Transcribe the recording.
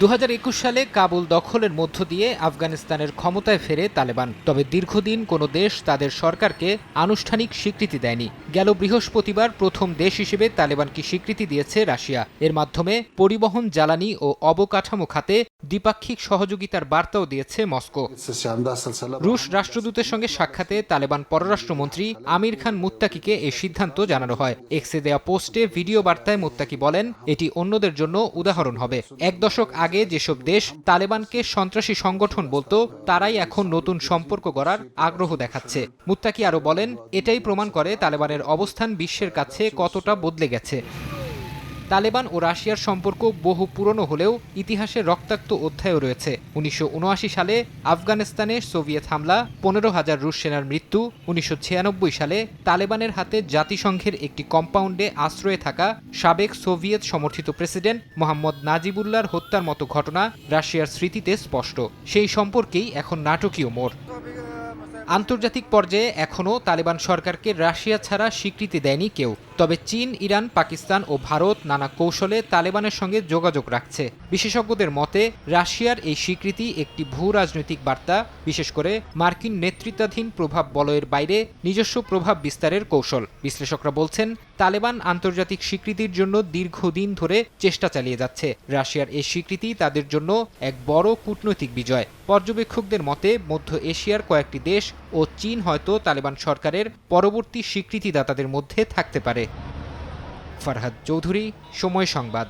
দু হাজার একুশ সালে কাবুল দখলের মধ্য দিয়ে আফগানিস্তানের ক্ষমতায় ফেরে তালেবান। তবে দীর্ঘদিন কোনো দেশ তাদের সরকারকে আনুষ্ঠানিক স্বীকৃতি দেয়নি। গেল বৃহস্পতিবার প্রথম দেশ হিসেবে তালেবানকে স্বীকৃতি দিয়েছে রাশিয়া। এর মাধ্যমে পরিবহন, জ্বালানি ও অবকাঠামো খাতে দ্বিপাক্ষিক সহযোগিতার বার্তাও দিয়েছে মস্কো। রুশ রাষ্ট্রদূতের সঙ্গে সাক্ষাতে তালেবান পররাষ্ট্রমন্ত্রী আমির খান মুত্তাকিকে এই সিদ্ধান্ত জানানো হয়। এক্সে দেয়া পোস্টে ভিডিও বার্তায় মুত্তাকি বলেন, এটি অন্যদের জন্য উদাহরণ হবে। এক দশক আগে যেসব দেশ তালেবানকে সন্ত্রাসী সংগঠন বলতো, তারাই এখন নতুন সম্পর্ক গড়ার আগ্রহ দেখাচ্ছে। মুত্তাকি আরও বলেন, এটাই প্রমাণ করে তালেবানের অবস্থান বিশ্বের কাছে কতটা বদলে গেছে। তালেবান ও রাশিয়ার সম্পর্ক বহু পুরনো হলেও ইতিহাসে রক্তাক্ত অধ্যায়ও রয়েছে। উনিশশো উনআশি সালে আফগানিস্তানে সোভিয়েত হামলা, পনেরো হাজার রুশ সেনার মৃত্যু, উনিশশো ছিয়ানব্বই সালে তালেবানের হাতে জাতিসংঘের একটি কম্পাউন্ডে আশ্রয়ে থাকা সাবেক সোভিয়েত সমর্থিত প্রেসিডেন্ট মোহাম্মদ নাজিবুল্লাহর হত্যার মতো ঘটনা রাশিয়ার স্মৃতিতে স্পষ্ট। সেই সম্পর্কেই এখন নাটকীয় মোড়। আন্তর্জাতিক পর্যায়ে এখনও তালেবান সরকারকে রাশিয়া ছাড়া স্বীকৃতি দেয়নি কেউ। তবে চীন, ইরান, পাকিস্তান ও ভারত নানা কৌশলে তালেবানের সঙ্গে যোগাযোগ রাখছে। বিশেষজ্ঞদের মতে, রাশিয়ার এই স্বীকৃতি একটি ভূ রাজনৈতিক বার্তা, বিশেষ করে মার্কিন নেতৃত্বাধীন প্রভাব বলয়ের বাইরে নিজস্ব প্রভাব বিস্তারের কৌশল। বিশ্লেষকরা বলছেন, তালেবান আন্তর্জাতিক স্বীকৃতির জন্য দীর্ঘদিন ধরে চেষ্টা চালিয়ে যাচ্ছে। রাশিয়ার এই স্বীকৃতি তাদের জন্য এক বড় কূটনৈতিক বিজয়। পর্যবেক্ষকদের মতে, মধ্য এশিয়ার কয়েকটি দেশ ও চীন হয়তো তালেবান সরকারের পরবর্তী স্বীকৃতিদাতাদের মধ্যে থাকতে পারে। ফারহাদ চৌধুরী সময় সংবাদ।